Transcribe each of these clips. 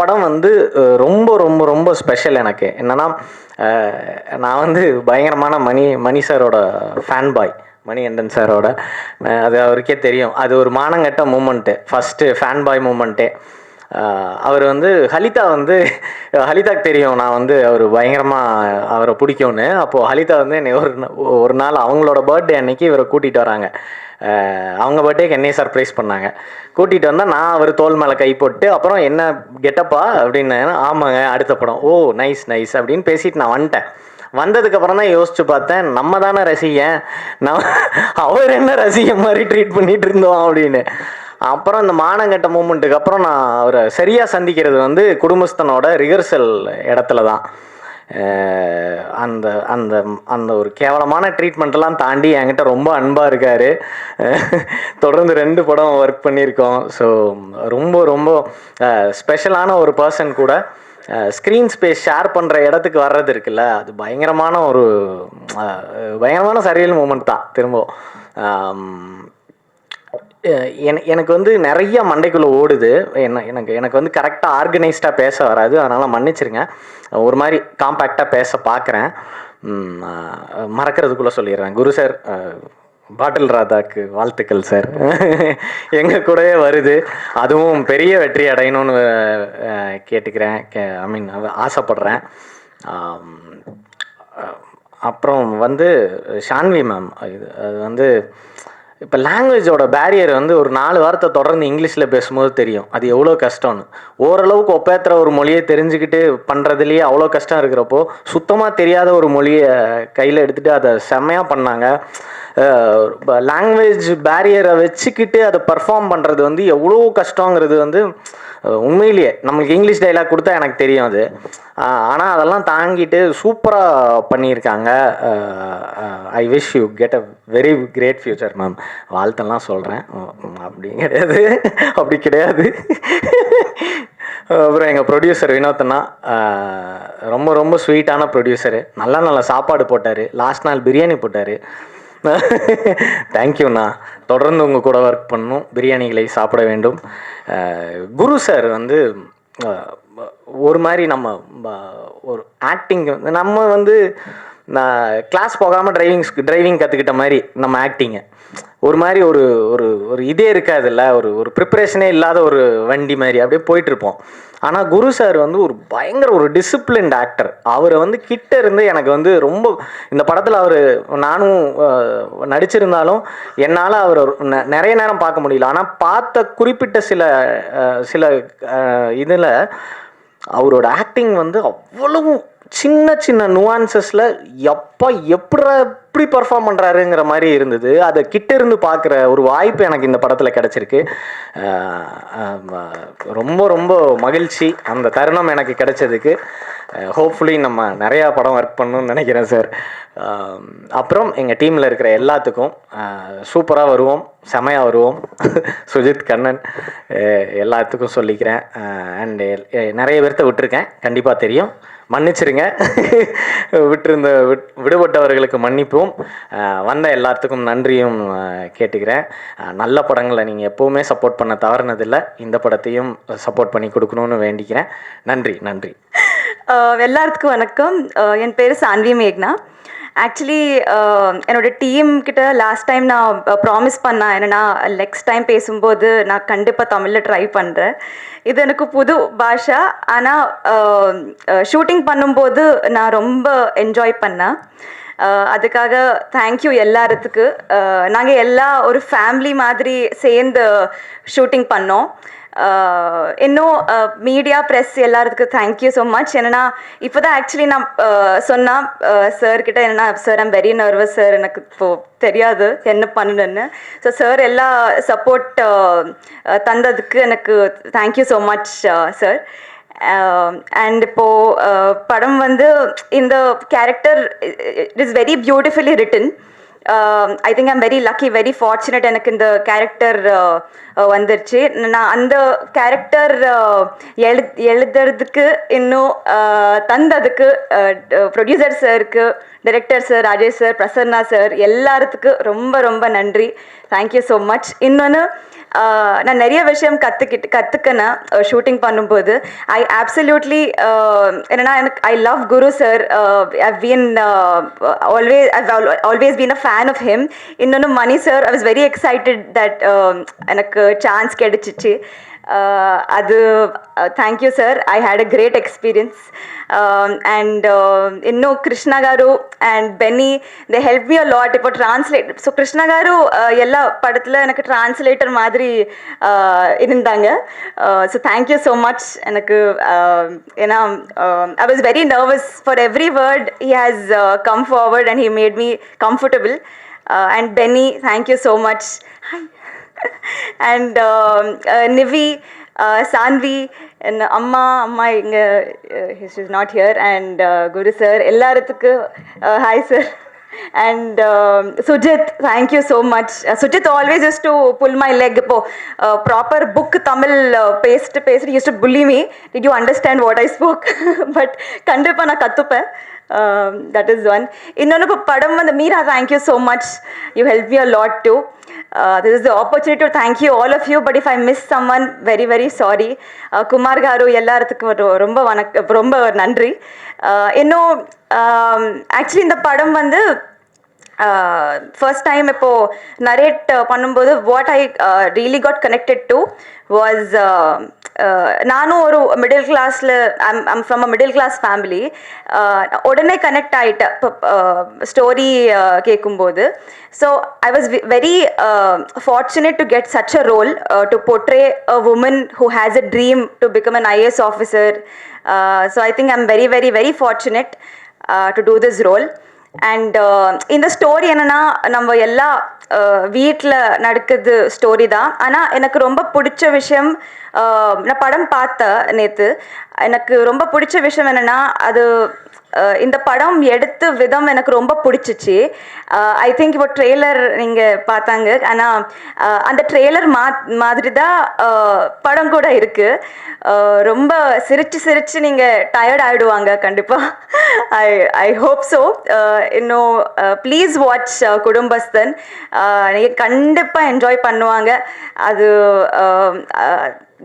படம் வந்து ரொம்ப ரொம்ப ரொம்ப ஸ்பெஷல் எனக்கு. என்னன்னா நான் வந்து பயங்கரமான மணி மணி சாரோட ஃபேன் பாய் மணி அண்டன் சாரோட. அது அவருக்கே தெரியும். அது ஒரு மானங்கட்ட மூமெண்ட்டு ஃபஸ்ட்டு ஃபேன் பாய் மூமெண்ட்டே அவர் வந்து ஹலிதா வந்து ஹலிதாக்கு தெரியும். நான் வந்து அவர் பயங்கரமாக அவரை பிடிக்கும்னு. அப்போது ஹலிதா வந்து என்னை ஒரு ஒரு நாள் அவங்களோட பர்த்டே அன்னைக்கு இவரை கூட்டிகிட்டு வராங்க. அவங்க பர்த்டேக்கு என்னையே சர்ப்ரைஸ் பண்ணாங்க. கூட்டிகிட்டு வந்தால் நான் அவர் தோல் மேலே கை போட்டு அப்புறம் என்ன கெட்டப்பா அப்படின்னு ஆமாங்க அடுத்த படம். ஓ நைஸ் நைஸ் அப்படின்னு பேசிட்டு நான் வந்துட்டேன். வந்ததுக்கப்புறம் தான் யோசிச்சு பார்த்தேன் நம்ம தானே ரசிகன். நான் அவர் என்ன ரசிகன் மாதிரி ட்ரீட் பண்ணிட்டு இருந்தோம் அப்படின்னு. அப்புறம் இந்த மானங்கட்ட மூமெண்ட்டுக்கு அப்புறம் நான் அவரை சரியாக சந்திக்கிறது வந்து குடும்பஸ்தனோட ரிஹர்சல் இடத்துல தான் அந்த அந்த அந்த ஒரு கேவலமான ட்ரீட்மெண்ட்டெல்லாம் தாண்டி என்கிட்ட ரொம்ப அன்பாக இருக்கார். தொடர்ந்து ரெண்டு படம் ஒர்க் பண்ணியிருக்கோம். ஸோ ரொம்ப ரொம்ப ஸ்பெஷலான ஒரு பர்சன் கூட. ஸ்க்ரீன் ஸ்பேஸ் ஷேர் பண்ணுற இடத்துக்கு வர்றது இருக்குல்ல அது பயங்கரமான ஒரு பயங்கரமான சரியல் மூமெண்ட் தான் திரும்பவும். எனக்கு வந்து நிறைய மண்டைக்குள்ளே ஓடுது. என்ன எனக்கு எனக்கு வந்து கரெக்டாக ஆர்கனைஸ்டாக பேச வராது. அதனால் மன்னிச்சிருங்க. ஒரு மாதிரி காம்பேக்டாக பேச பார்க்குறேன் மறக்கிறதுக்குள்ளே சொல்லிடுறேன். குரு சார் பாட்டில் ராதாக்கு வாழ்த்துக்கள் சார் எங்கள் கூடவே வருது. அதுவும் பெரிய வெற்றி அடையணும்னு கேட்டுக்கிறேன். கே ஐ மீன் ஆசைப்படுறேன். அப்புறம் வந்து ஷான்வி மேம் இது அது வந்து இப்போ லாங்குவேஜோட பேரியர் வந்து ஒரு நாலு வாரத்தை தொடர்ந்து இங்கிலீஷில் பேசும்போது தெரியும். அது எவ்வளோ கஷ்டம்னு. ஓரளவுக்கு ஒப்பேத்துற ஒரு மொழியை தெரிஞ்சுக்கிட்டு பண்ணுறதுலேயே அவ்வளோ கஷ்டம் இருக்கிறப்போ சுத்தமாக தெரியாத ஒரு மொழியை கையில் எடுத்துகிட்டு அதை செம்மையாக பண்ணாங்க. லாங்குவேஜ் பேரியரை வச்சுக்கிட்டு அதை பர்ஃபார்ம் பண்ணுறது வந்து எவ்வளோ கஷ்டங்கிறது வந்து உண்மையிலேயே நம்மளுக்கு இங்கிலீஷ் டைலாக் கொடுத்தா எனக்கு தெரியும் அது. ஆனால் அதெல்லாம் தாங்கிட்டு சூப்பராக பண்ணியிருக்காங்க. I wish you get a very great future ma'am வாழ்த்தெல்லாம் சொல்கிறேன் அப்படி கிடையாது. அப்படி கிடையாது. அப்புறம் எங்கள் ப்ரொடியூசர் வினோத்னா ரொம்ப ரொம்ப ஸ்வீட்டான ப்ரொடியூசரு நல்ல நல்ல சாப்பாடு போட்டார். லாஸ்ட் நாள் பிரியாணி போட்டார். தேங்க்யூண்ணா தொடர்ந்து உங்கள் கூட ஒர்க் பண்ணணும். பிரியாணிகளை சாப்பிட வேண்டும். குரு சார் வந்து ஒரு மாதிரி நம்ம ஒரு ஆக்டிங் நம்ம வந்து நான் கிளாஸ் போகாமல் டிரைவிங் டிரைவிங் கற்றுக்கிட்ட மாதிரி நம்ம ஆக்டிங்கை ஒரு மாதிரி ஒரு ஒரு ஒரு இதே இருக்காதுல்ல ஒரு ஒரு ப்ரிப்பரேஷனே இல்லாத ஒரு வண்டி மாதிரி அப்படியே போயிட்டுருப்போம். ஆனால் குரு சார் வந்து ஒரு பயங்கர ஒரு டிசிப்ளின்ட் ஆக்டர் அவரை வந்து கிட்ட இருந்து எனக்கு வந்து ரொம்ப இந்த படத்தில் அவர் நானும் நடிச்சிருந்தாலும் என்னால் அவர் நிறைய நேரம் பார்க்க முடியல. ஆனால் பார்த்த குறிப்பிட்ட சில சில இதில் அவரோட ஆக்டிங் வந்து அவ்வளவும் சின்ன சின்ன நுவான்சஸில் எப்போ எப்படி எப்படி பர்ஃபார்ம் பண்ணுறாருங்கிற மாதிரி இருந்தது. அதை கிட்ட இருந்து பார்க்குற ஒரு வாய்ப்பு எனக்கு இந்த படத்தில் கிடச்சிருக்கு. ரொம்ப ரொம்ப மகிழ்ச்சி. அந்த தருணம் எனக்கு கிடைச்சதுக்கு. ஹோப்ஃபுல்லி நம்ம நிறையா படம் ஒர்க் பண்ணணும்னு நினைக்கிறேன் சார் அப்புறம் எங்கள் டீமில் இருக்கிற எல்லாத்துக்கும் சூப்பராக வருவோம். செமையாக வருவோம். சுஜித் கண்ணன் எல்லாத்துக்கும் சொல்லிக்கிறேன். அண்டு நிறைய பேர்த்த விட்டுருக்கேன். கண்டிப்பாக தெரியும். மன்னிச்சிருங்க. விட்டிருந்த விட் விடுபட்டவர்களுக்கு மன்னிப்பும் வந்த எல்லாத்துக்கும் நன்றியும் கேட்டுக்கிறேன். நல்ல படங்களை நீங்கள் எப்போவுமே சப்போர்ட் பண்ண தவறுனதில்லை. இந்த படத்தையும் சப்போர்ட் பண்ணி கொடுக்கணும்னு வேண்டிக்கிறேன். நன்றி நன்றி. எல்லாத்துக்கும் வணக்கம். என் பேர் சான்வி மேக்னா. ஆக்சுவலி என்னோட டீம் கிட்ட லாஸ்ட் டைம் நான் ப்ராமிஸ் பண்ணேன் என்னென்னா நெக்ஸ்ட் டைம் பேசும்போது நான் கண்டிப்பாக தமிழில் ட்ரை பண்ணுறேன் இது எனக்கு புது பாஷா. ஆனால் ஷூட்டிங் பண்ணும்போது நான் ரொம்ப என்ஜாய் பண்ணேன். அதுக்காக தேங்க்யூ எல்லாத்துக்கு நாங்கள் எல்லா ஒரு ஃபேமிலி மாதிரி சேர்ந்து ஷூட்டிங் பண்ணோம். இன்னும் மீடியா ப்ரெஸ் எல்லாத்துக்கும் தேங்க்யூ ஸோ மச் என்னன்னா இப்போ தான் ஆக்சுவலி நான் சொன்னால் சார் கிட்ட என்னன்னா sir I'm very nervous sir எனக்கு இப்போ தெரியாது என்ன பண்ணணுன்னு ஸோ சார் எல்லா சப்போர்ட் தந்ததுக்கு எனக்கு thank you so much sir and இப்போ படம் வந்து இந்த character it is very beautifully written I think I'm very lucky very fortunate எனக்கு இந்த கேரக்டர் uh, uh, வந்துருச்சு. நான் அந்த கேரக்டர் uh, எழு எழுதுறதுக்கு இன்னும் தந்ததுக்கு ப்ரொடியூசர் சாருக்கு director sir Rajesh sir Prasanna sir எல்லாத்துக்கும் ரொம்ப ரொம்ப நன்றி. தேங்க்யூ ஸோ மச் இன்னொன்று நான் நிறைய விஷயம் கற்றுக்கிட்டு கற்றுக்கினேன் ஷூட்டிங் பண்ணும்போது ஐ ஆப்சல்யூட்லி என்னன்னா எனக்கு I love Guru sir I been always I always been a fan of him இன்னொன்று Mani sir I was very excited that எனக்கு சான்ஸ் கிடைச்சிச்சு. அது thank you sir I had a great experience and ఎన్నో Krishna garu and Benny they help me a lot இப்போ translate so Krishna garu uh, எல்லா படத்தில் எனக்கு translator மாதிரி uh, இருந்தாங்க ஸோ தேங்க்யூ ஸோ மச் எனக்கு uh, ஏன்னா I was very nervous for every word he has come forward and he made me comfortable and Benny thank you so much hi and Nivi Saanvi என் அம்மா அம்மா இங்கே his is not here and Guru sir எல்லாத்துக்கும் hi sir and Sujith thank you so much Sujith always use to pull my leg இப்போ proper book Tamil பேசிட்டு பேசிட்டு use to pull me did you understand what I spoke but கண்டிப்பாக நான் கற்றுப்பேன் that is one இன்னொன்று இப்போ படம் வந்து Meera thank you so much you help you lot to this is the opportunity to thank you all of you but if I miss someone very very sorry Kumar garu எல்லாத்துக்கும் ஒரு ரொம்ப வணக்க ரொம்ப நன்றி Uh, இன்னும் actually இந்த படம் வந்து ஃபர்ஸ்ட் டைம் இப்போ நரேட் பண்ணும்போது what I really got connected to was நானும் ஒரு மிடில் கிளாஸில் I'm I'm from a middle class family உடனே கனெக்ட் ஆகிட்டேன் ஸ்டோரி கேட்கும்போது so I was very fortunate to get such a role to portray a woman who has a dream to become an IAS officer so I think think I'm very very very fortunate uh, to do this. And uh, இந்த story என்னன்னா நம்ம எல்லா uh, வீட்டில் நடக்குது story தான். ஆனால் எனக்கு ரொம்ப பிடிச்ச விஷயம் uh, நான் படம் பார்த்தேன் நேற்று எனக்கு ரொம்ப பிடிச்ச விஷயம் என்னென்னா அது இந்த படம் எடுத்த விதம் எனக்கு ரொம்ப பிடிச்சிச்சு. ஐ திங்க் இப்போ ட்ரெய்லர் நீங்கள் பார்த்தாங்க. ஆனால் அந்த ட்ரெய்லர் மா மாதிரி தான் படம் கூட இருக்குது ரொம்ப சிரித்து சிரித்து நீங்கள் டயர்ட் ஆகிடுவாங்க கண்டிப்பாக ஐ ஐ ஹோப் ஸோ இன்னும் ப்ளீஸ் வாட்ச் குடும்பஸ்தன். நீங்கள் கண்டிப்பாக என்ஜாய் பண்ணுவாங்க. அது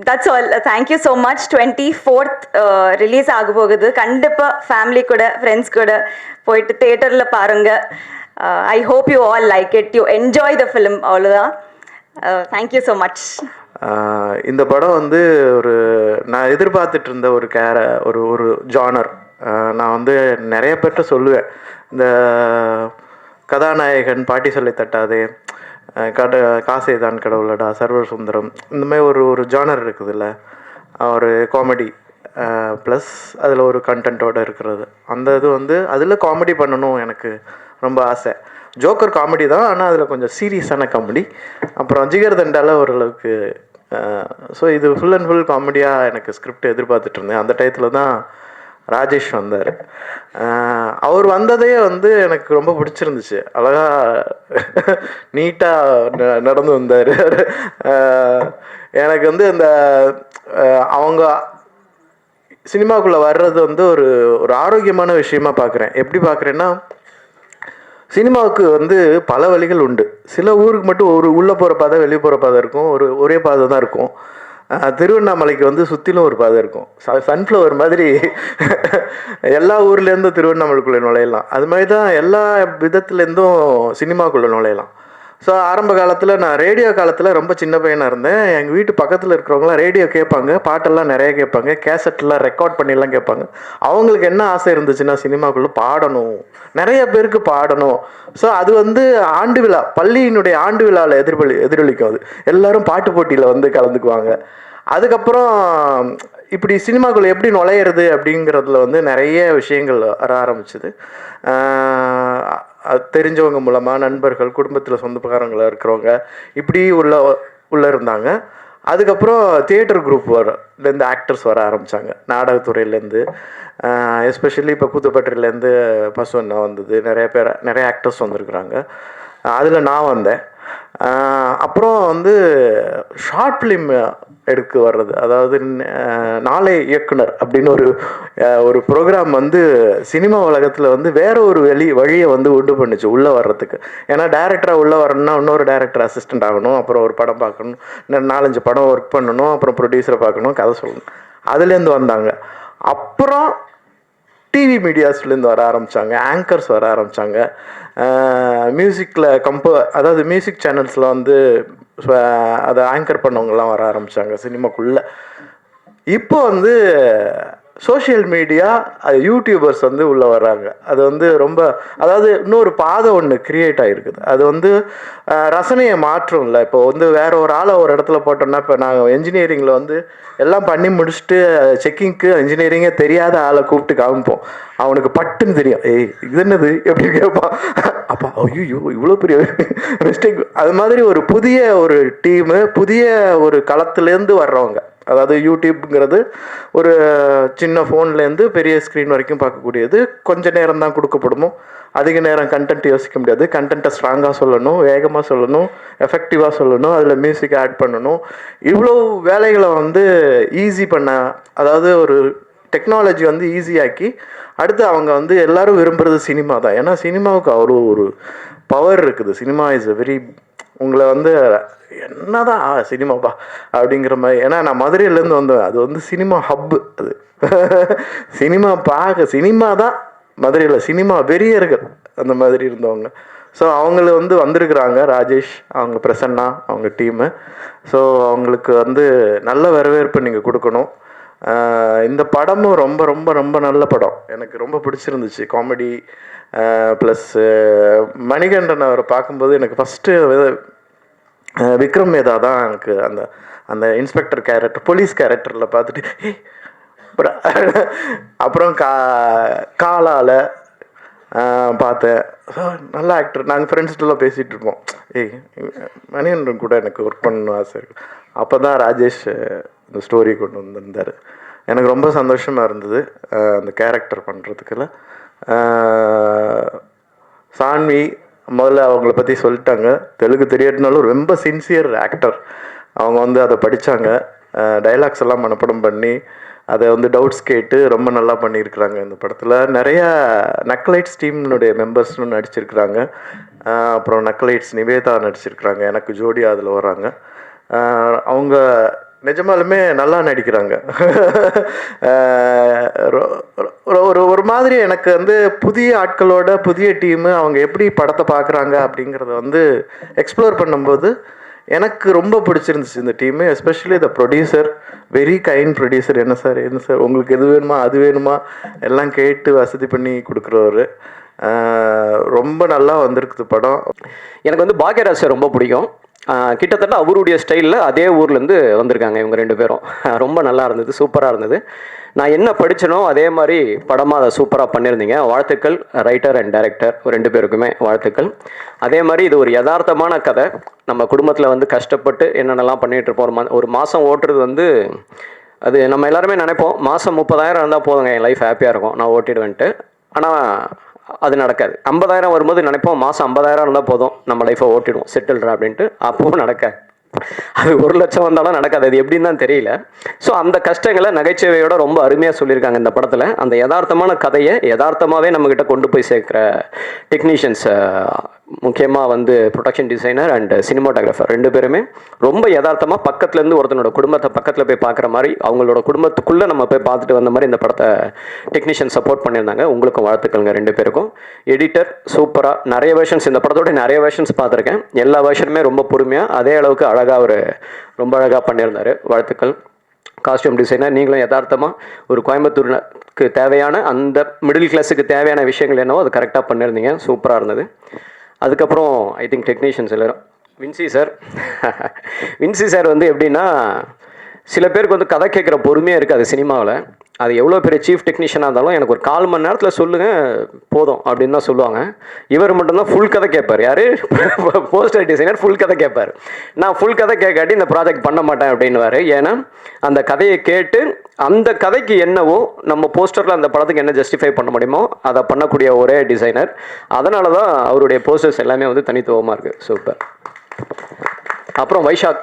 that's all thank you so much twenty fourth release ஆக போகுது கண்டிப்பாக ஃபேமிலி கூட ஃப்ரெண்ட்ஸ் கூட போயிட்டு தேட்டரில் பாருங்கள் I hope you all like it you enjoy the film அவ்வளோதான் தேங்க்யூ ஸோ மச் இந்த படம் வந்து ஒரு நான் எதிர்பார்த்துட்டு இருந்த ஒரு கேர ஒரு ஒரு ஜானர் uh, நான் வந்து நிறைய பேர்கிட்ட சொல்லுவேன். இந்த கதாநாயகன் பாட்டி சொல்லி தட்டாதே. கட காசே தான் கடவுளடா சர்வர் சுந்தரம் இந்த மாதிரி ஒரு ஒரு ஜானர் இருக்குதுல்ல. ஒரு காமெடி ப்ளஸ் அதில் ஒரு கண்டென்ட்டோடு இருக்கிறது. அந்த இது வந்து அதில் காமெடி பண்ணணும் எனக்கு ரொம்ப ஆசை. ஜோக்கர் காமெடி தான் ஆனால் அதில் கொஞ்சம் சீரியஸான காமெடி அப்புறம் ஜிகர் தண்டால ஓரளவுக்கு ஸோ இது ஃபுல் அண்ட் ஃபுல் காமெடியாக எனக்கு ஸ்கிரிப்ட் எதிர்பார்த்துட்டு இருந்தேன். அந்த டயத்தில் தான் ராஜேஷ் வந்தார். அவர் வந்ததே வந்து எனக்கு ரொம்ப பிடிச்சிருந்துச்சு. அழகாக நீட்டாக நடந்து வந்தார். எனக்கு வந்து இந்த அவங்க சினிமாக்குள்ளே வர்றது வந்து ஒரு ஒரு ஆரோக்கியமான விஷயமா பார்க்குறேன் எப்படி பார்க்குறேன்னா சினிமாவுக்கு வந்து பல வழிகள் உண்டு. சில ஊருக்கு மட்டும் ஒரு உள்ளே போகிற பாதை வெளியே போகிற பாதை இருக்கும். ஒரு ஒரே பாதை தான் இருக்கும். திருவண்ணாமலைக்கு வந்து சுற்றிலும் ஒரு பாதை இருக்கும். ச சன்ஃப்ளவர் மாதிரி எல்லா ஊர்லேருந்தும் திருவண்ணாமலைக்குள்ளே நுழையலாம். அது மாதிரி தான் எல்லா விதத்துலேருந்தும் சினிமாக்குள்ளே நுழையலாம். ஸோ ஆரம்ப காலத்தில் நான் ரேடியோ காலத்தில் ரொம்ப சின்ன பையனாக இருந்தேன். எங்கள் வீட்டு பக்கத்தில் இருக்கிறவங்களாம் ரேடியோ கேட்பாங்க பாட்டெல்லாம் நிறைய கேட்பாங்க கேசட்லாம் ரெக்கார்ட் பண்ணிலாம் கேட்பாங்க. அவங்களுக்கு என்ன ஆசை இருந்துச்சுன்னா சினிமாக்குள்ளே பாடணும். நிறைய பேருக்கு பாடணும். ஸோ அது வந்து ஆண்டு விழா பள்ளியினுடைய ஆண்டு விழாவில் எதிர்பலி எதிரொலிக்கும் அது. எல்லாரும் பாட்டு போட்டியில் வந்து கலந்துக்குவாங்க. அதுக்கப்புறம் இப்படி சினிமாக்குள்ளே எப்படி நுழையிறது அப்படிங்கிறதுல வந்து நிறைய விஷயங்கள் வர ஆரம்பிச்சுது. தெரிஞ்சவங்க மூலமாக நண்பர்கள் குடும்பத்தில் சொந்தக்காரங்களாக இருக்கிறவங்க இப்படி உள்ள உள்ளே இருந்தாங்க. அதுக்கப்புறம் தியேட்டர் குரூப் வரலேருந்து ஆக்டர்ஸ் வர ஆரம்பித்தாங்க நாடகத்துறையிலேருந்து எஸ்பெஷலி இப்போ கூத்துப்பட்டிலேருந்து பசுவண்ணா வந்தது. நிறைய பேர் நிறைய ஆக்டர்ஸ் வந்திருக்கிறாங்க. அதில் நான் வந்தேன். அப்புறம் வந்து ஷார்ட் ஃபிலிம் எடுக்க வர்றது. அதாவது நாளை இயக்குனர் அப்படின்னு ஒரு ஒரு ப்ரோக்ராம் வந்து சினிமா உலகத்தில் வந்து வேற ஒரு வெளி வழியை வந்து உண்டு பண்ணுச்சு உள்ளே வர்றதுக்கு. ஏன்னா டேரக்டராக உள்ளே வரணும்னா இன்னொரு டேரக்டர் அசிஸ்டன்ட் ஆகணும் அப்புறம் ஒரு படம் பார்க்கணும் இன்னும் நாலஞ்சு படம் ஒர்க் பண்ணணும் அப்புறம் ப்ரொடியூசரை பார்க்கணும் கதை சொல்லணும். அதுலேருந்து வந்தாங்க. அப்புறம் டிவி மீடியாஸ்லேருந்து வர ஆரம்பித்தாங்க ஆங்கர்ஸ் வர ஆரம்பித்தாங்க மியூசிக்கில் கம்போ அதாவது மியூசிக் சேனல்ஸில் வந்து அதை ஆங்கர் பண்ணவங்கலாம் வர ஆரம்பித்தாங்க சினிமாக்குள்ளே. இப்போ வந்து சோஷியல் மீடியா அது யூடியூபர்ஸ் வந்து உள்ளே வர்றாங்க. அது வந்து ரொம்ப அதாவது இன்னொரு பாதை ஒன்று கிரியேட் ஆகிருக்குது அது வந்து ரசனையை மாற்றும்ல. இப்போ வந்து வேற ஒரு ஆளை ஒரு இடத்துல போட்டோம்னா இப்போ நாங்கள் என்ஜினியரிங்கில் வந்து எல்லாம் பண்ணி முடிச்சுட்டு செக்கிங்க்கு இன்ஜினியரிங்கே தெரியாத ஆளை கூப்பிட்டு காமிப்போம். அவனுக்கு பட்டுன்னு தெரியும். ஏய் இது என்னது? எப்படி கேட்பான்? அப்பா ஐயோ இவ்வளோ பெரிய மிஸ்டேக் அது மாதிரி ஒரு புதிய ஒரு டீமு புதிய ஒரு களத்துலேருந்து வர்றவங்க. அதாவது யூடியூப்ங்கிறது ஒரு சின்ன ஃபோன்லேருந்து பெரிய ஸ்க்ரீன் வரைக்கும் பார்க்கக்கூடியது. கொஞ்சம் நேரம் தான் கொடுக்கப்படுமோ? அதிக நேரம் கண்டென்ட் யோசிக்க முடியாது. கண்டென்ட்டை ஸ்ட்ராங்காக சொல்லணும் வேகமாக சொல்லணும் எஃபெக்டிவாக சொல்லணும் அதில் மியூசிக் ஆட் பண்ணணும். இவ்வளோ வேலைகளை வந்து ஈஸி பண்ண அதாவது ஒரு டெக்னாலஜி வந்து ஈஸியாக்கி அடுத்து அவங்க வந்து எல்லாரும் விரும்புறது சினிமா தான். ஏன்னா சினிமாவுக்கு அவ்வளோ ஒரு பவர் இருக்குது. சினிமா இஸ் அ வெரி உங்களை வந்து என்னதான் ஆ, சினிமாப்பா? அப்படிங்கிற மாதிரி. ஏன்னா நான் மதுரையிலேருந்து வந்தேன். அது வந்து சினிமா ஹப்பு அது. சினிமா பார்க்க சினிமா தான் மதுரையில். சினிமா வெறியர்கள் அந்த மாதிரி இருந்தவங்க. ஸோ அவங்கள வந்து வந்திருக்கிறாங்க. ராஜேஷ் அவங்க பிரசன்னா அவங்க டீமு ஸோ அவங்களுக்கு வந்து நல்ல வரவேற்பு நீங்கள் கொடுக்கணும். இந்த படமும் ரொம்ப ரொம்ப ரொம்ப நல்ல படம். எனக்கு ரொம்ப பிடிச்சிருந்துச்சு. காமெடி ப்ளஸ் மணிகண்டன் அவரை பார்க்கும்போது எனக்கு ஃபஸ்ட்டு விக்ரம் மேதா தான் எனக்கு அந்த அந்த இன்ஸ்பெக்டர் கேரக்டர் போலீஸ் கேரக்டரில் பார்த்துட்டு அப்புறம் அப்புறம் கா காலால் பார்த்தேன். நல்ல ஆக்டர் நாங்கள் ஃப்ரெண்ட்ஸ்கிட்டலாம் பேசிகிட்டு இருப்போம். ஏய் மணிகண்டன் கூட எனக்கு ஒர்க் பண்ணணும் ஆசை இருக்கு. அப்போ தான் ராஜேஷ் இந்த ஸ்டோரி கொண்டு வந்திருந்தார். எனக்கு ரொம்ப சந்தோஷமாக இருந்தது அந்த கேரக்டர் பண்ணுறதுக்குலாம் சான்வி முதல்ல அவங்கள பற்றி சொல்லிட்டாங்க. தெலுங்கு தெரியாட்டினாலும் ரொம்ப சின்சியர் ஆக்டர் அவங்க வந்து அதை படித்தாங்க டைலாக்ஸ் எல்லாம் மனப்படம் பண்ணி அதை வந்து டவுட்ஸ் கேட்டு ரொம்ப நல்லா பண்ணியிருக்கிறாங்க இந்த படத்தில். நிறைய நக்லைட்ஸ் டீம்னுடைய மெம்பர்ஸ்னு நடிச்சிருக்கிறாங்க. அப்புறம் நக்லைட்ஸ் நிவேதா நடிச்சிருக்கிறாங்க. எனக்கு ஜோடி அதில் வராங்க. அவங்க நிஜமாலுமே நல்லா நடிக்கிறாங்க. ஒரு ஒரு மாதிரி எனக்கு வந்து புதிய ஆட்களோட புதிய டீமு அவங்க எப்படி படத்தை பார்க்குறாங்க அப்படிங்கிறத வந்து எக்ஸ்ப்ளோர் பண்ணும்போது எனக்கு ரொம்ப பிடிச்சிருந்துச்சு இந்த team especially the producer very kind producer என்ன சார் என்ன சார் உங்களுக்கு எது வேணுமா அது வேணுமா? எல்லாம் கேட்டு வசதி பண்ணி கொடுக்குறவர். ரொம்ப நல்லா வந்திருக்குது படம். எனக்கு வந்து பாக்யராஜ் சார் ரொம்ப பிடிக்கும். கிட்டத்தட்ட அவருடைய ஸ்டைலில் அதே ஊர்லேருந்து வந்திருக்காங்க இவங்க ரெண்டு பேரும். ரொம்ப நல்லா இருந்தது சூப்பராக இருந்தது. நான் என்ன படித்தனோ அதே மாதிரி படமாக அதை சூப்பராக பண்ணியிருந்தீங்க. வாழ்த்துக்கள் ரைட்டர் அண்ட் டைரக்டர் ரெண்டு பேருக்குமே வாழ்த்துக்கள். அதே மாதிரி இது ஒரு யதார்த்தமான கதை. நம்ம குடும்பத்தில் வந்து கஷ்டப்பட்டு என்னென்னலாம் பண்ணிகிட்டு இருப்போம். ஒரு மா ஒரு மாதம் ஓட்டுறது வந்து அது நம்ம எல்லாருமே நினைப்போம். மாதம் முப்பதாயிரம் இருந்தால் போதுங்க என் லைஃப் ஹாப்பியாக இருக்கும். நான் ஓட்டிடுவேன்ட்டு. ஆனால் அது நடக்காது. ஐம்பதாயிரம் வரும்போது நினைப்போம் மாதம் ஐம்பதாயிரம் இருந்தால் போதும். நம்ம லைஃப்பை ஓட்டிடுவோம். செட்டில்ரா அப்படின்ட்டு அப்போவும் நடக்காது. அது ஒரு லட்சம் வந்தாலும் நடக்காது. அது எப்படின்னு தான் தெரியல. ஸோ அந்த கஷ்டங்களை நகைச்சுவையோட ரொம்ப அருமையாக சொல்லியிருக்காங்க இந்த படத்தில். அந்த யதார்த்தமான கதையை யதார்த்தமாகவே நம்மக்கிட்ட கொண்டு போய் சேர்க்குற டெக்னீஷியன்ஸ் முக்கியமாக வந்து ப்ரொடக்ஷன் டிசைனர் அண்ட் சினிமாட்டோகிராஃபர் ரெண்டு பேருமே ரொம்ப யதார்த்தமாக பக்கத்துலேருந்து ஒருத்தனோட குடும்பத்தை பக்கத்தில் போய் பார்க்குற மாதிரி அவங்களோட குடும்பத்துக்குள்ளே நம்ம போய் பார்த்துட்டு வந்த மாதிரி இந்த படத்தை டெக்னீஷியன் சப்போர்ட் பண்ணியிருந்தாங்க. உங்களுக்கும் வாழ்த்துக்கள்ங்க ரெண்டு பேருக்கும். எடிட்டர் சூப்பராக நிறைய வேர்ஷன்ஸ் இந்த படத்தோட நிறைய வேர்ஷன்ஸ் பார்த்துருக்கேன். எல்லா வேர்ஷனுமே ரொம்ப பொறுமையாக அதே அளவுக்கு அழகாக ஒரு ரொம்ப அழகாக பண்ணியிருந்தார். வாழ்த்துக்கள். காஸ்டியூம் டிசைனர் நீங்களும் யதார்த்தமாக ஒரு கோயம்புத்தூருக்கு தேவையான அந்த மிடில் கிளாஸுக்கு தேவையான விஷயங்கள் என்னவோ அது கரெக்டாக பண்ணியிருந்தீங்க. சூப்பராக இருந்தது. அதுக்கப்புறம் ஐ திங்க் டெக்னீஷியன்ஸ் எல்லாரும். வின்சி சார் வின்சி சார் வந்து எப்படின்னா சில பேருக்கு வந்து கதை கேட்குற பொறுமையாக இருக்காது சினிமாவில். அது எவ்வளோ பெரிய சீஃப் டெக்னீஷியனாக இருந்தாலும் எனக்கு ஒரு கால் மணி நேரத்தில் சொல்லுங்கள் போதும் அப்படின்னு தான் சொல்லுவாங்க. இவர் மட்டும்தான் ஃபுல் கதை கேட்பார். யார்? போஸ்டர் டிசைனர் ஃபுல் கதை கேட்பார். நான் ஃபுல் கதை கேட்காட்டி இந்த ப்ராஜெக்ட் பண்ண மாட்டேன் அப்படின்னுவாரு. ஏன்னா அந்த கதையை கேட்டு அந்த கதைக்கு என்னவோ நம்ம போஸ்டரில் அந்த படத்துக்கு என்ன ஜஸ்டிஃபை பண்ண முடியுமோ அதை பண்ணக்கூடிய ஒரே டிசைனர் அதனால தான் அவருடைய போஸ்டர்ஸ் எல்லாமே வந்து தனித்துவமாக இருக்குது சூப்பர் அப்புறம் வைஷாக்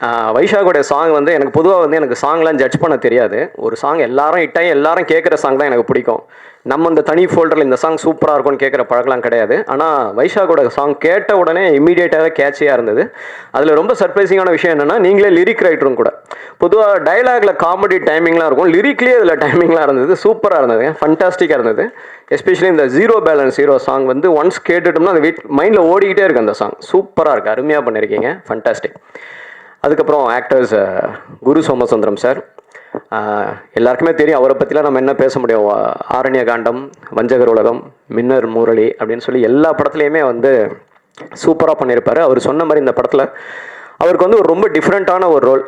ஆஹ் வைஷாக்கோடைய சாங் வந்து எனக்கு பொதுவாக வந்து எனக்கு சாங்லாம் ஜட்ஜ் பண்ண தெரியாது. ஒரு சாங் எல்லாரும் இட்டாயும் எல்லாரும் கேட்குற சாங் தான் எனக்கு பிடிக்கும். நம்ம இந்த தனி ஃபோல்டரில் இந்த சாங் சூப்பராக இருக்கும்னு கேட்குற பழக்கலாம் கிடையாது. ஆனால் வைஷாக்கோட சாங் கேட்ட உடனே இம்மீடியட்டாகவே கேட்சியாக இருந்தது. அதில் ரொம்ப சர்ப்ரைசிங்கான விஷயம் என்னென்னா நீங்களே லிரிக் ரைட்டரும் கூட. பொதுவாக டைலாகில் காமெடி டைமிங்லாம் இருக்கும். லிரிக்லேயே அதில் டைமிங்லாம் இருந்தது. சூப்பராக இருந்தது. ஃபண்டாஸ்டிக்காக இருந்தது. எஸ்பெஷலி இந்த ஜீரோ பேலன்ஸ் ஹீரோ சாங் வந்து ஒன்ஸ் கேட்டுட்டோம்னா அந்த வீட் மைண்டில் ஓடிக்கிட்டே இருக்கு அந்த சாங் சூப்பராக இருக்குது அருமையாக பண்ணியிருக்கீங்க ஃபண்டாஸ்டிக் அதுக்கப்புறம் ஆக்டர்ஸ் குரு சோமசுந்தரம் சார் எல்லாருக்குமே தெரியும் அவரை பற்றிலாம் நம்ம என்ன பேச முடியும்? ஆரண்ய காண்டம் வஞ்சகர் உலகம் மின்னர் முரளி அப்படின்னு சொல்லி எல்லா படத்துலையுமே வந்து சூப்பராக பண்ணியிருப்பார் அவர் சொன்ன மாதிரி இந்த படத்தில் அவருக்கு வந்து ஒரு ரொம்ப டிஃப்ரெண்ட்டான ஒரு ரோல்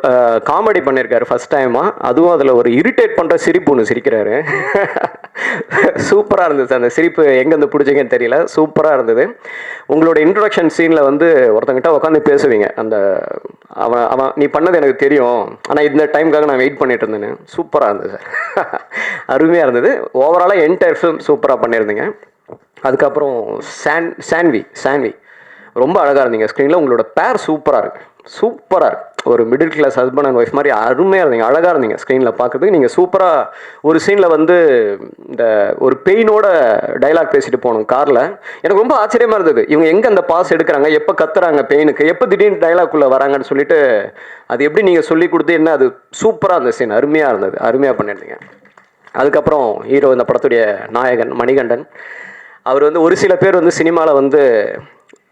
காமெடி பண்ணியிருக்காரு ஃபஸ்ட் டைமாக அதுவும் அதில் ஒரு இரிட்டேட் பண்ணுற சிரிப்பு ஒன்று சிரிக்கிறாரு. சூப்பராக இருந்தது அந்த சிரிப்பு எங்கேருந்து பிடிச்சிங்கன்னு தெரியல. சூப்பராக இருந்தது. உங்களோட இன்ட்ரொடக்ஷன் சீனில் வந்து ஒருத்தங்கிட்ட உட்காந்து பேசுவீங்க. அந்த அவன் அவன் நீ பண்ணது எனக்கு தெரியும். ஆனால் இந்த டைமுக்காக நான் வெயிட் பண்ணிட்டு இருந்தேன்னு. சூப்பராக இருந்தது சார். அருமையாக இருந்தது. ஓவராலாக என்டையர் ஃபிலிம் சூப்பராக பண்ணியிருந்தீங்க. அதுக்கப்புறம் சான் சான்வி சான்வி ரொம்ப அழகாக இருந்தீங்க. ஸ்க்ரீனில் உங்களோட பேர் சூப்பராக இருக்குது சூப்பராக ஒரு middle class husband and wife மாதிரி அருமையாக இருந்தீங்க. அழகாக இருந்தீங்க ஸ்க்ரீனில் பார்க்குறதுக்கு. நீங்கள் சூப்பராக ஒரு சீனில் வந்து இந்த ஒரு பெயினோட டைலாக் பேசிட்டு போகணும் காரில் எனக்கு ரொம்ப ஆச்சரியமாக இருந்தது. இவங்க எங்கே அந்த பாஸ் எடுக்கிறாங்க? எப்போ கத்துறாங்க பெயினுக்கு எப்போ திடீர்னு டைலாக்குள்ளே வராங்கன்னு சொல்லிட்டு அது எப்படி நீங்கள் சொல்லி கொடுத்து என்ன அது சூப்பராக இருந்த சீன் அருமையாக இருந்தது. அருமையாக பண்ணியிருந்தீங்க. அதுக்கப்புறம் ஹீரோ இந்த படத்துடைய நாயகன் மணிகண்டன். அவர் வந்து ஒரு சில பேர் வந்து சினிமாவில் வந்து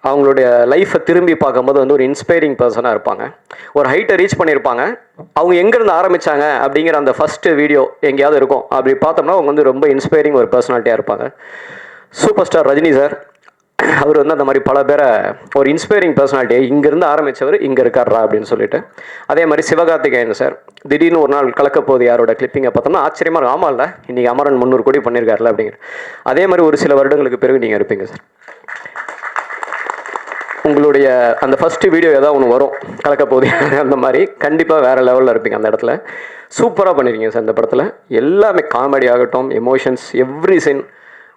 அவங்களுடைய லைஃப்பை திரும்பி பார்க்கும்போது வந்து ஒரு இன்ஸ்பைரிங் பர்சனாக இருப்பாங்க. ஒரு ஹைட்டை ரீச் பண்ணியிருப்பாங்க. அவங்க எங்கேருந்து ஆரம்பித்தாங்க அப்படிங்கிற அந்த ஃபஸ்ட்டு வீடியோ எங்கேயாவது இருக்கும். அப்படி பார்த்தோம்னா அவங்க வந்து ரொம்ப இன்ஸ்பைரிங் ஒரு பர்சனாலிட்டியாக இருப்பாங்க. சூப்பர் ஸ்டார் ரஜினி சார் அவர் வந்து அந்த மாதிரி பல பேரை ஒரு இன்ஸ்பைரிங் பர்சனாலிட்டியை இங்கேருந்து ஆரம்பித்தவர் இங்கே இருக்காரா அப்படின்னு சொல்லிட்டு. அதே மாதிரி சிவகார்த்திகேயன் சார் திடீர்னு ஒரு நாள் கலக்க போகுது யாரோட கிளிப்பிங்கை பார்த்தோம்னா ஆச்சரியமாக இருக்கும். இல்லை நீங்கள் அமரன் முந்நூறு கோடி பண்ணியிருக்காருல அப்படிங்கிற. அதே மாதிரி ஒரு சில வருடங்களுக்கு பிறகு நீங்கள் இருப்பீங்க சார் உங்களுடைய அந்த ஃபஸ்ட்டு வீடியோ ஏதாவது ஒன்று வரும் கலக்க போகுது அந்த மாதிரி கண்டிப்பாக வேறு லெவலில் இருப்பீங்க அந்த இடத்துல. சூப்பராக பண்ணியிருக்கீங்க சார் இந்த படத்தில். எல்லாமே காமெடி ஆகட்டும் எமோஷன்ஸ் எவ்ரி சீன்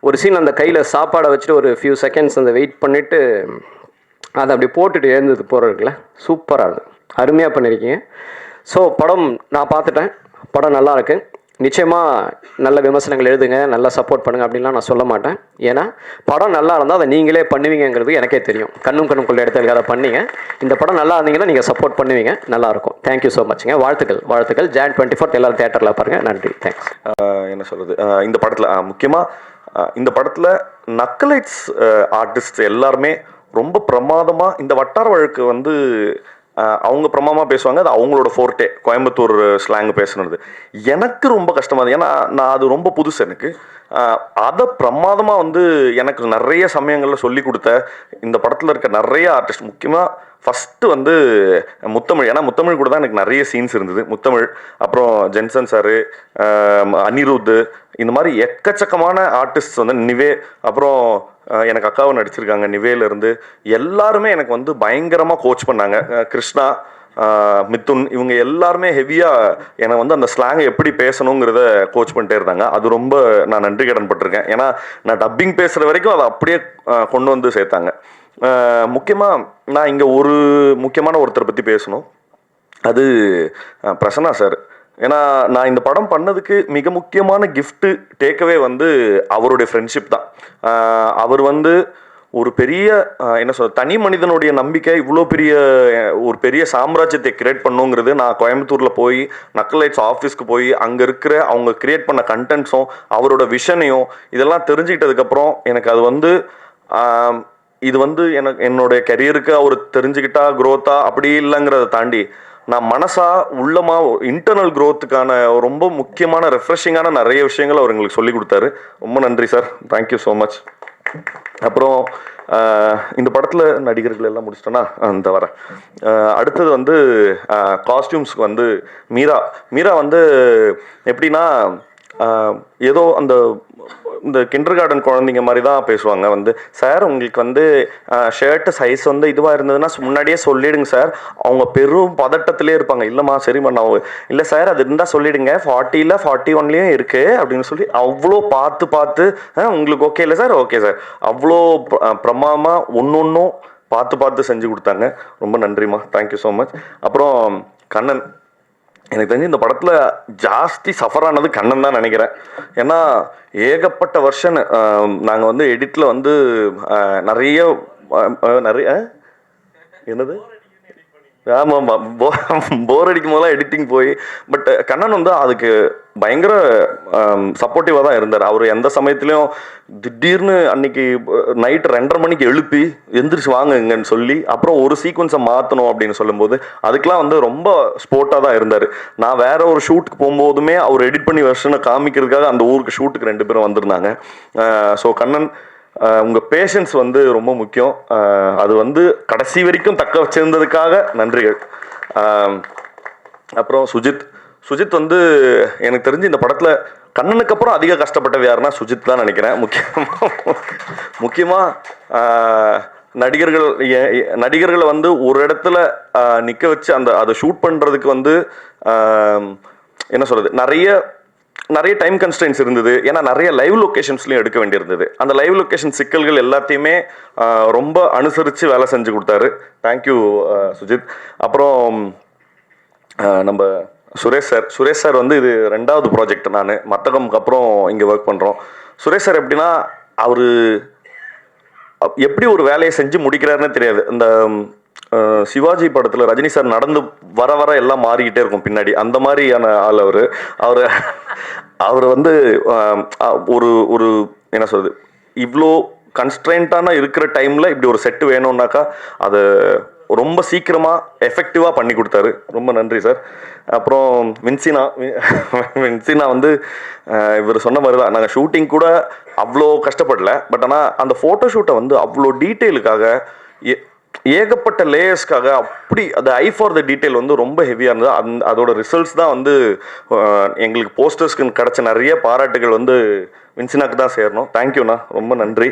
ஒரு சீன் அந்த கையில் சாப்பாடை வச்சுட்டு ஒரு ஃபியூ செகண்ட்ஸ் அந்த வெயிட் பண்ணிவிட்டு அதை அப்படி போட்டுட்டு எழுந்தது போகிறதுக்குல சூப்பராக இருந்தது. அருமையாக பண்ணியிருக்கீங்க ஸோ படம் நான் பார்த்துட்டேன். படம் நல்லா இருக்குது நிச்சயமாக நல்ல விமர்சனங்கள் எழுதுங்க நல்லா சப்போர்ட் பண்ணுங்க அப்படின்லாம் நான் சொல்ல மாட்டேன். ஏன்னா படம் நல்லா இருந்தால் அதை நீங்களே பண்ணுவீங்கங்கிறது எனக்கே தெரியும். கண்ணும் கண்ணும் கொள்ள இடத்துல அதை பண்ணீங்க. இந்த படம் நல்லா இருந்தீங்கன்னா நீங்கள் சப்போர்ட் பண்ணுவீங்க. நல்லா இருக்கும். தேங்க்யூ ஸோ மச்ங்க வாழ்த்துக்கள். வாழ்த்துக்கள். ஜான் டுவெண்ட்டி ஃபோர்த் எல்லாரும் தேட்டரில் பாருங்கள் நன்றி. தேங்க்ஸ் என்ன சொல்கிறது இந்த படத்தில் முக்கியமாக இந்த படத்தில் நக்கலைட்ஸ் ஆர்டிஸ்ட் எல்லாருமே ரொம்ப பிரமாதமாக இந்த வட்டார வழக்கு வந்து அவங்க பிரமாமா பேசுவாங்க. அது அவங்களோட ஃபோர்ட்டே கோயம்புத்தூர் ஸ்லாங் பேசுனது. எனக்கு ரொம்ப கஷ்டமா இருந்தது. ஏன்னா நான் அது ரொம்ப புதுசு எனக்கு. அதை பிரமாதமாக வந்து எனக்கு நிறைய சமயங்களில் சொல்லி கொடுத்த இந்த படத்தில் இருக்க நிறைய ஆர்டிஸ்ட் முக்கியமாக ஃபஸ்ட்டு வந்து முத்தமிழ் ஏன்னா முத்தமிழ் கூட தான் எனக்கு நிறைய சீன்ஸ் இருந்தது. முத்தமிழ் அப்புறம் ஜென்சன் சாரு அனிருத் இந்த மாதிரி எக்கச்சக்கமான ஆர்டிஸ்ட் வந்து நிவே அப்புறம் எனக்கு அக்காவை நடிச்சிருக்காங்க. நிவேலேருந்து எல்லாருமே எனக்கு வந்து பயங்கரமாக கோச் பண்ணாங்க. கிருஷ்ணா மித்துன் இவங்க எல்லாருமே ஹெவியாக என்னை வந்து அந்த ஸ்லாங்கை எப்படி பேசணுங்கிறத கோச் பண்ணிட்டே இருந்தாங்க. அது ரொம்ப நான் நன்றி கடன் பட்டிருக்கேன். ஏன்னா நான் டப்பிங் பேசுகிற வரைக்கும் அதை அப்படியே கொண்டு வந்து சேர்த்தாங்க. முக்கியமாக நான் இங்கே ஒரு முக்கியமான ஒருத்தரை பற்றி பேசணும். அது பிரசன்னா சார் ஏன்னா நான் இந்த படம் பண்ணதுக்கு மிக முக்கியமான கிஃப்ட்டு டேக்கவே வந்து அவருடைய ஃப்ரெண்ட்ஷிப் தான். அவர் வந்து ஒரு பெரிய என்ன சொல்ற தனி மனிதனுடைய நம்பிக்கை இவ்வளோ பெரிய ஒரு பெரிய சாம்ராஜ்யத்தை கிரியேட் பண்ணுங்கிறது நான் கோயம்புத்தூரில் போய் நக்கலைட்ஸ் ஆஃபீஸ்க்கு போய் அங்கே இருக்கிற அவங்க கிரியேட் பண்ண கண்டென்ட்ஸும் அவரோட விஷனையும் இதெல்லாம் தெரிஞ்சுக்கிட்டதுக்கப்புறம் எனக்கு அது வந்து இது வந்து எனக்கு என்னுடைய கெரியருக்கு அவர் தெரிஞ்சுக்கிட்டா growth-ஆ அப்படி இல்லைங்கிறத தாண்டி நான் மனசா உள்ளமா இன்டர்னல் க்ரோத்துக்கான ரொம்ப முக்கியமான ரெஃப்ரெஷிங்கான நிறைய விஷயங்கள் அவர் எங்களுக்கு சொல்லி கொடுத்தாரு. ரொம்ப நன்றி சார் தேங்க்யூ ஸோ மச் அப்புறம் இந்த படத்தில் நடிகர்கள் எல்லாம் முடிச்சிட்டோன்னா அந்த வர அடுத்தது வந்து காஸ்டியூம்ஸ்க்கு வந்து மீரா. மீரா வந்து எப்படின்னா ஏதோ அந்த இந்த கிண்டர் கார்டன் குழந்தைங்க மாதிரி தான் பேசுவாங்க. வந்து சார் உங்களுக்கு வந்து ஷர்ட்டு சைஸ் வந்து இதுவாக இருந்ததுன்னா முன்னாடியே சொல்லிடுங்க சார். அவங்க பெரும் பதட்டத்திலே இருப்பாங்க. இல்லைம்மா சரிம்மா நான் இல்லை சார் அது இருந்தால் சொல்லிடுங்க. ஃபார்ட்டியில் ஃபார்ட்டி ஒன்லேயும் இருக்குது அப்படின்னு சொல்லி அவ்வளோ பார்த்து பார்த்து "ஆ, உங்களுக்கு ஓகே இல்லை சார்? Okay sir. அவ்வளோ பிர- ஒன்று ஒன்றும் பார்த்து பார்த்து செஞ்சு கொடுத்தாங்க. ரொம்ப நன்றிம்மா. தேங்க்யூ ஸோ மச் அப்புறம் கண்ணன் எனக்கு தெரிஞ்சு இந்த படத்தில் ஜாஸ்தி சஃபர் ஆனது கண்ணன் தான் நினைக்கிறேன். ஏன்னா ஏகப்பட்ட வருஷன் நாங்கள் வந்து எடிட்டில் வந்து நிறைய நிறைய என்னது? என்னது ஆமாம் போர் அடிக்கும் போதெல்லாம் எடிட்டிங் போய் பட் கண்ணன் வந்து அதுக்கு பயங்கர சப்போர்ட்டிவாக தான் இருந்தார். அவர் எந்த சமயத்துலையும் திடீர்னு அன்னைக்கு நைட்டு ரெண்டரை மணிக்கு எழுப்பி எந்திரிச்சு வாங்குங்கன்னு சொல்லி அப்புறம் ஒரு சீக்வன்ஸை மாற்றணும் அப்படின்னு சொல்லும்போது அதுக்கெலாம் வந்து ரொம்ப ஸ்போர்ட்டாக தான் இருந்தார். நான் வேற ஒரு ஷூட்டுக்கு போகும்போதுமே அவர் எடிட் பண்ணி வருஷனை காமிக்கிறதுக்காக அந்த ஊருக்கு ஷூட்டுக்கு ரெண்டு பேரும் வந்திருந்தாங்க. ஸோ கண்ணன் உங்கள் பேஷன்ஸ் வந்து ரொம்ப முக்கியம். அது வந்து கடைசி வரைக்கும் தக்க வச்சிருந்ததுக்காக நன்றிகள். அப்புறம் சுஜித் சுஜித் வந்து எனக்கு தெரிஞ்சு இந்த படத்தில் கண்ணனுக்கு அப்புறம் அதிக கஷ்டப்பட்டது யாருன்னா சுஜித் தான் நினைக்கிறேன். முக்கியமாக முக்கியமாக நடிகர்கள் நடிகர்களை வந்து ஒரு இடத்துல நிற்க வச்சு அந்த அதை ஷூட் பண்ணுறதுக்கு வந்து என்ன சொல்கிறது நிறைய நிறைய டைம் கன்ஸ்டன்ஸ் இருந்தது. ஏன்னா நிறைய லைவ் லொக்கேஷன்ஸ்லையும் எடுக்க வேண்டியிருந்தது. அந்த லைவ் லொக்கேஷன் சிக்கல்கள் எல்லாத்தையுமே ரொம்ப அனுசரித்து வேலை செஞ்சு கொடுத்தாரு. Thank you Sujith. அப்புறம் நம்ம சுரேஷ் சார் சுரேஷ் சார் வந்து இது ரெண்டாவது ப்ராஜெக்ட் நான். மத்தகம்க்கு அப்புறம் இங்கே ஒர்க் பண்ணுறோம் சுரேஷ் சார் எப்படின்னா அவர் எப்படி ஒரு வேலையை செஞ்சு முடிக்கிறாருன்னு தெரியாது. இந்த சிவாஜி படத்தில் ரஜினி சார் நடந்து வர வர எல்லாம் மாறிக்கிட்டே இருக்கும் பின்னாடி. அந்த மாதிரியான ஆள் அவர். அவர் அவர் வந்து ஒரு ஒரு என்ன சொல்றது இவ்வளோ கன்ஸ்ட்ரெயின்ட்டான இருக்கிற டைம்ல இப்படி ஒரு செட்டு வேணும்னாக்கா அதை ரொம்ப சீக்கிரமா எஃபெக்டிவா பண்ணி கொடுத்தாரு. ரொம்ப நன்றி சார் அப்புறம் வின்சினா வின்சினா வந்து இவர் சொன்ன மாதிரி தான் நாங்கள் ஷூட்டிங் கூட அவ்வளோ கஷ்டப்படல. பட் ஆனால் அந்த ஃபோட்டோ ஷூட்டை வந்து அவ்வளோ டீட்டெயிலுக்காக ஏ- ஏகப்பட்ட லேயர்ஸ்க்காக அப்படி அது ஐ ஃபார் த டீட்டெயில் வந்து ரொம்ப ஹெவியாக இருந்தது. அந் அதோட ரிசல்ட்ஸ் தான் வந்து எங்களுக்கு போஸ்டர்ஸ்க்கு கிடச்ச நிறைய பாராட்டுகள் வந்து வின்சினாக்கு தான் சேரணும். தேங்க்யூண்ணா ரொம்ப நன்றி.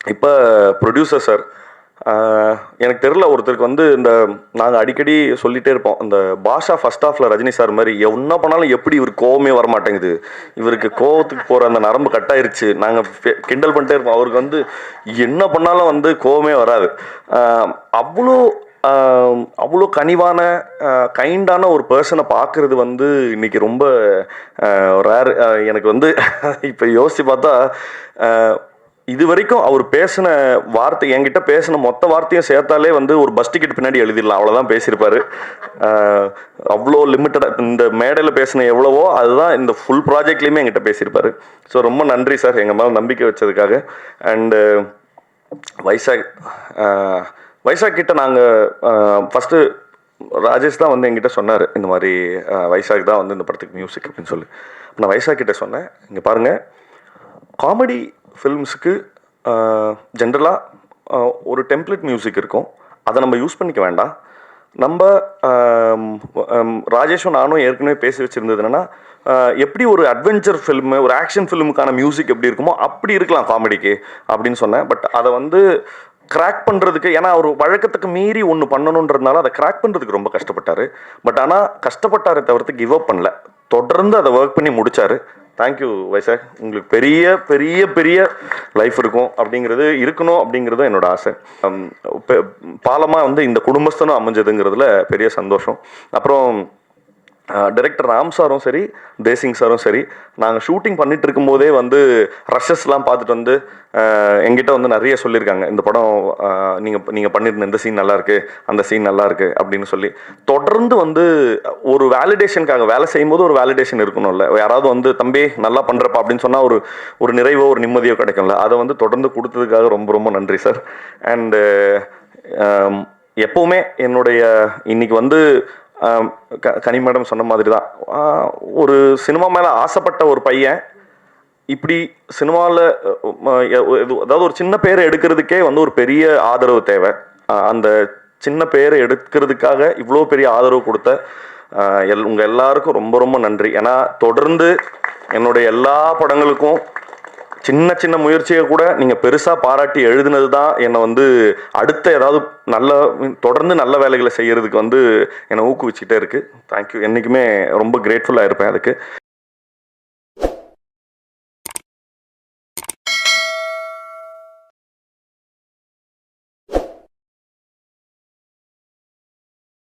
இப்போ ப்ரொடியூசர் சார் எனக்கு தெரில ஒருத்தருக்கு வந்து இந்த நாங்கள் அடிக்கடி சொல்லிகிட்டே இருப்போம். இந்த பாஷா ஃபர்ஸ்ட் ஹாஃப்ல ரஜினி சார் மாதிரி என்ன பண்ணாலும் எப்படி இவர் கோவமே வர மாட்டேங்குது இவருக்கு கோவத்துக்கு போகிற அந்த நரம்பு கட் ஆயிருச்சு. நாங்கள் கிண்டல் பண்ணிட்டே இருப்போம். அவருக்கு வந்து என்ன பண்ணாலும் வந்து கோவமே வராது. அவ்வளோ அவ்வளோ கனிவான கைண்டான ஒரு பர்சனை பார்க்குறது வந்து இன்னைக்கு ரொம்ப ரேர் எனக்கு வந்து இப்போ யோசித்து பார்த்தா இது வரைக்கும் அவர் பேசின வார்த்தை என்கிட்ட பேசின மொத்த வார்த்தையும் சேர்த்தாலே வந்து ஒரு பஸ் டிக்கெட் பின்னாடி எழுதிடலாம். அவ்வளோதான் பேசியிருப்பாரு. அவ்வளோ லிமிட்டடாக இந்த மேடையில் பேசின எவ்வளவோ அதுதான் இந்த ஃபுல் ப்ராஜெக்ட்லேயுமே என்கிட்ட பேசியிருப்பாரு. ஸோ ரொம்ப நன்றி சார் எங்கள் மேலே நம்பிக்கை வச்சதுக்காக. அண்டு வைசாக் வைசாக் கிட்ட நாங்கள் ஃபஸ்ட்டு ராஜேஷ் தான் வந்து என்கிட்ட சொன்னார் இந்த மாதிரி வைசாக் தான் வந்து இந்த படத்துக்கு மியூசிக் அப்படின்னு சொல்லி. நான் வைசாக் கிட்ட சொன்னேன் இங்கே பாருங்கள் காமெடி ஃபில்ம்ஸுக்கு ஜென்ரலாக ஒரு டெம்ப்ளேட் மியூசிக் இருக்கும். அதை நம்ம யூஸ் பண்ணிக்க வேண்டாம். நம்ம ராஜேஷும் நானும் ஏற்கனவே பேசி வச்சுருந்தது என்னென்னா எப்படி ஒரு அட்வென்ச்சர் ஃபில்மு ஒரு ஆக்ஷன் ஃபில்முக்கான மியூசிக் எப்படி இருக்குமோ அப்படி இருக்கலாம் காமெடிக்கு அப்படின்னு சொன்னேன். பட் அதை வந்து கிராக் பண்ணுறதுக்கு ஏன்னா அவர் வழக்கத்துக்கு மீறி ஒன்று பண்ணணுன்றதுனால அதை கிராக் பண்ணுறதுக்கு ரொம்ப கஷ்டப்பட்டார். பட் ஆனால் கஷ்டப்பட்டாரே தவிர்த்து கிவ் அப் பண்ணல. தொடர்ந்து அதை ஒர்க் பண்ணி முடித்தார் தேங்க்யூ வைசாக் உங்களுக்கு பெரிய பெரிய பெரிய லைஃப் இருக்கும் அப்படிங்கிறது இருக்கணும் அப்படிங்கிறது என்னோட ஆசை. பாலமாக பெ- வந்து இந்த குடும்பஸ்தனும் அமைஞ்சதுங்கிறதுல பெரிய சந்தோஷம். அப்புறம் டைரக்டர் ராம் சாரும் சரி தேசிங் சாரும் சரி நாங்கள் ஷூட்டிங் பண்ணிட்டு இருக்கும்போதே வந்து ரஷஸ்லாம் பார்த்துட்டு வந்து எங்கிட்ட வந்து நிறைய சொல்லியிருக்காங்க. இந்த படம் நீங்கள் நீங்கள் பண்ணியிருந்த இந்த சீன் நல்லாயிருக்கு அந்த சீன் நல்லாயிருக்கு அப்படின்னு சொல்லி. தொடர்ந்து வந்து ஒரு வேலிடேஷனுக்காக வேலை செய்யும்போது ஒரு வேலிடேஷன் இருக்கணும்ல. யாராவது வந்து தம்பி நல்லா பண்ணுறப்பா அப்படின்னு சொன்னால் ஒரு ஒரு நிறைவோ ஒரு நிம்மதியோ கிடைக்கும்ல. அதை வந்து தொடர்ந்து கொடுத்ததுக்காக ரொம்ப ரொம்ப நன்றி சார் அண்டு எப்போவுமே என்னுடைய இன்னைக்கு வந்து க கனி மேடம் சொன்ன மாதிரி தான் ஒரு சினிமா மேலே ஆசைப்பட்ட ஒரு பையன் இப்படி சினிமாவில் அதாவது ஒரு சின்ன பேரை எடுக்கிறதுக்கே வந்து ஒரு பெரிய ஆதரவு தேவை. அந்த சின்ன பேரை எடுக்கிறதுக்காக இவ்வளோ பெரிய ஆதரவு கொடுத்த எல் உங்கள் எல்லாருக்கும் ரொம்ப ரொம்ப நன்றி. ஏன்னா தொடர்ந்து என்னுடைய எல்லா படங்களுக்கும் சின்ன சின்ன முயற்சியை கூட நீங்கள் பெருசாக பாராட்டி எழுதுனது தான் என்னை வந்து அடுத்த ஏதாவது நல்ல தொடர்ந்து நல்ல வேலைகளை செய்கிறதுக்கு வந்து என்னை ஊக்குவிச்சுட்டே இருக்குது தேங்க்யூ என்றைக்குமே ரொம்ப கிரேட்ஃபுல்லாக இருப்பேன் அதுக்கு.